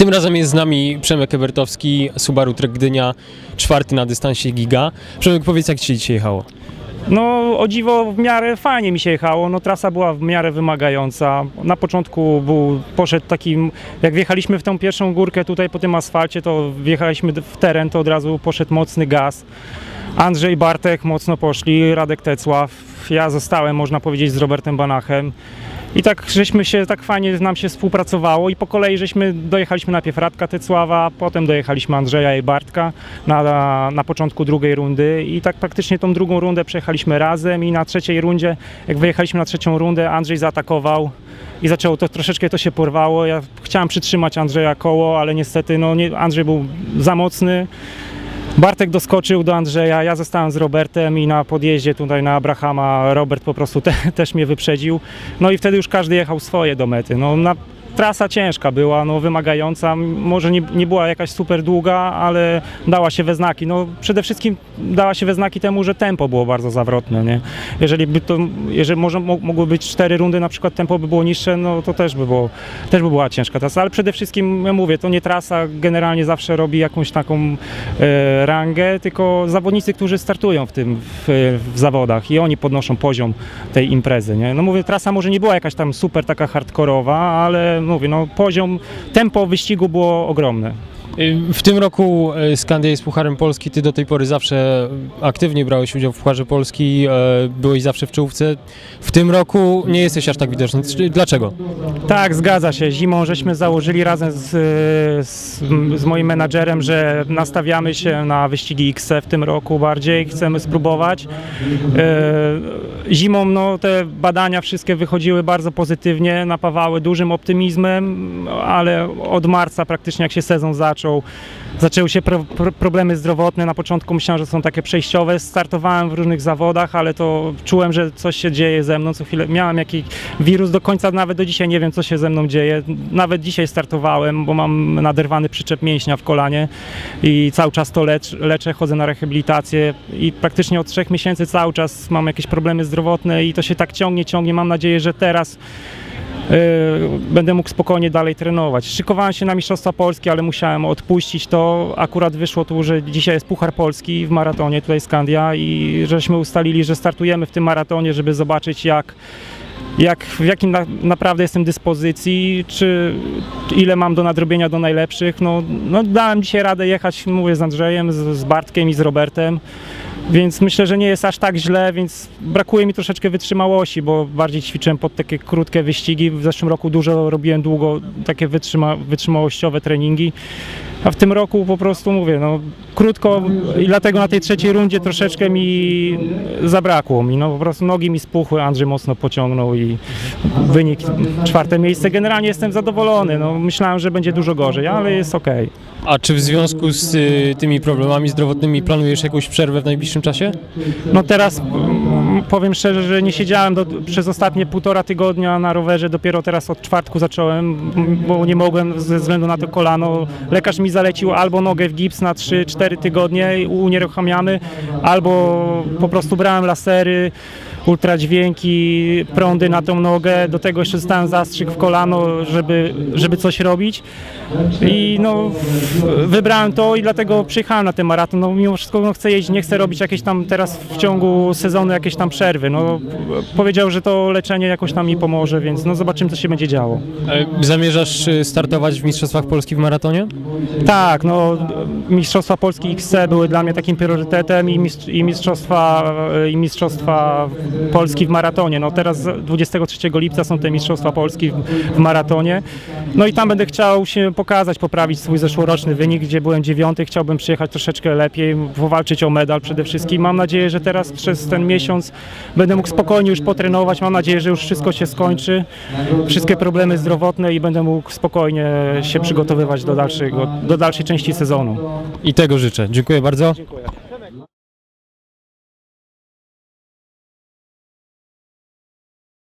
Tym razem jest z nami Przemek Ebertowski, Subaru Trek Gdynia, czwarty na dystansie Giga. Przemek, powiedz jak Ci się dzisiaj jechało? No o dziwo w miarę fajnie mi się jechało, no trasa była w miarę wymagająca. Na początku był, poszedł takim, jak wjechaliśmy w tą pierwszą górkę tutaj po tym asfalcie, to wjechaliśmy w teren, to od razu poszedł mocny gaz. Andrzej, Bartek mocno poszli, Radek Tecław, ja zostałem, można powiedzieć, z Robertem Banachem. I tak żeśmy się, tak fajnie nam się współpracowało i po kolei żeśmy dojechaliśmy najpierw Radka Tecława, potem dojechaliśmy Andrzeja i Bartka na, na, na początku drugiej rundy i tak praktycznie tą drugą rundę przejechaliśmy razem i na trzeciej rundzie, jak wyjechaliśmy na trzecią rundę, Andrzej zaatakował i zaczęło to, troszeczkę to się porwało. Ja chciałem przytrzymać Andrzeja koło, ale niestety no, nie, Andrzej był za mocny. Bartek doskoczył do Andrzeja, ja zostałem z Robertem i na podjeździe tutaj na Abrahama Robert po prostu te, też mnie wyprzedził. No i wtedy już każdy jechał swoje do mety. No, na, trasa ciężka była, no, wymagająca. Może nie, nie była jakaś super długa, ale dała się we znaki. No, przede wszystkim dała się we znaki temu, że tempo było bardzo zawrotne. Nie? Jeżeli by to, jeżeli może mo- mogły być cztery rundy, na przykład tempo by było niższe, no to też by, było, też by była ciężka trasa. Ale przede wszystkim, ja mówię, to nie trasa generalnie zawsze robi jakąś taką e, rangę, tylko zawodnicy, którzy startują w tym, w, w zawodach i oni podnoszą poziom tej imprezy, nie? No mówię, trasa może nie była jakaś tam super taka hardkorowa, ale mówię, no poziom, tempo wyścigu było ogromne. Y, W tym roku y, Skandia jest Pucharem Polski. Ty do tej pory zawsze aktywnie brałeś udział w Pucharze Polski, y, byłeś zawsze w czołówce. W tym roku nie jesteś aż tak widoczny. Dlaczego? Tak, zgadza się. Zimą żeśmy założyli razem z, z, z moim menadżerem, że nastawiamy się na wyścigi XC w tym roku bardziej, chcemy spróbować. Zimą no, te badania wszystkie wychodziły bardzo pozytywnie, napawały dużym optymizmem, ale od marca praktycznie jak się sezon zaczął, zaczęły się pro, pro, problemy zdrowotne. Na początku myślałem, że są takie przejściowe. Startowałem w różnych zawodach, ale to czułem, że coś się dzieje ze mną. Co chwilę miałem jakiś wirus do końca, nawet do dzisiaj nie wiem, co się ze mną dzieje. Nawet dzisiaj startowałem, bo mam naderwany przyczep mięśnia w kolanie i cały czas to lecz, leczę, chodzę na rehabilitację i praktycznie od trzech miesięcy cały czas mam jakieś problemy zdrowotne i to się tak ciągnie, ciągnie. Mam nadzieję, że teraz będę mógł spokojnie dalej trenować. Szykowałem się na Mistrzostwa Polski, ale musiałem odpuścić to. Akurat wyszło tu, że dzisiaj jest Puchar Polski w maratonie, tutaj Skandia i żeśmy ustalili, że startujemy w tym maratonie, żeby zobaczyć jak jak, w jakim na, naprawdę jestem dyspozycji, czy ile mam do nadrobienia do najlepszych. No, no dałem dzisiaj radę jechać, mówię, z Andrzejem, z, z Bartkiem i z Robertem. Więc myślę, że nie jest aż tak źle, więc brakuje mi troszeczkę wytrzymałości, bo bardziej ćwiczyłem pod takie krótkie wyścigi. W zeszłym roku dużo robiłem długo takie wytrzyma, wytrzymałościowe treningi. A w tym roku po prostu mówię, no krótko i dlatego na tej trzeciej rundzie troszeczkę mi zabrakło mi. No po prostu nogi mi spuchły, Andrzej mocno pociągnął i wynik czwarte miejsce. Generalnie jestem zadowolony. No, myślałem, że będzie dużo gorzej, ale jest okej. A czy w związku z y, tymi problemami zdrowotnymi planujesz jakąś przerwę w najbliższym czasie? No teraz powiem szczerze, że nie siedziałem do, przez ostatnie półtora tygodnia na rowerze, dopiero teraz od czwartku zacząłem, bo nie mogłem ze względu na to kolano. Lekarz mi zalecił albo nogę w gips na 3-4 tygodnie, unieruchamiamy, albo po prostu brałem lasery, ultradźwięki, prądy na tą nogę, do tego jeszcze dostałem zastrzyk w kolano, żeby, żeby coś robić i no wybrałem to i dlatego przyjechałem na ten maraton, no mimo wszystko no, chcę jeździć, nie chcę robić jakieś tam teraz w ciągu sezonu jakieś tam przerwy, no powiedział, że to leczenie jakoś tam mi pomoże, więc no zobaczymy co się będzie działo. E, Zamierzasz y, startować w Mistrzostwach Polski w maratonie? Tak, no Mistrzostwa Polski XC były dla mnie takim priorytetem i, mistrz, i, mistrzostwa, i Mistrzostwa Polski w maratonie. No teraz 23 lipca są te Mistrzostwa Polski w, w maratonie. No i tam będę chciał się pokazać, poprawić swój zeszłoroczny wynik, gdzie byłem dziewiąty. Chciałbym przyjechać troszeczkę lepiej, powalczyć o medal przede wszystkim. Mam nadzieję, że teraz przez ten miesiąc będę mógł spokojnie już potrenować. Mam nadzieję, że już wszystko się skończy, wszystkie problemy zdrowotne i będę mógł spokojnie się przygotowywać do, dalszego, do dalszej części sezonu. I tego życzę. Dziękuję bardzo. Dziękuję.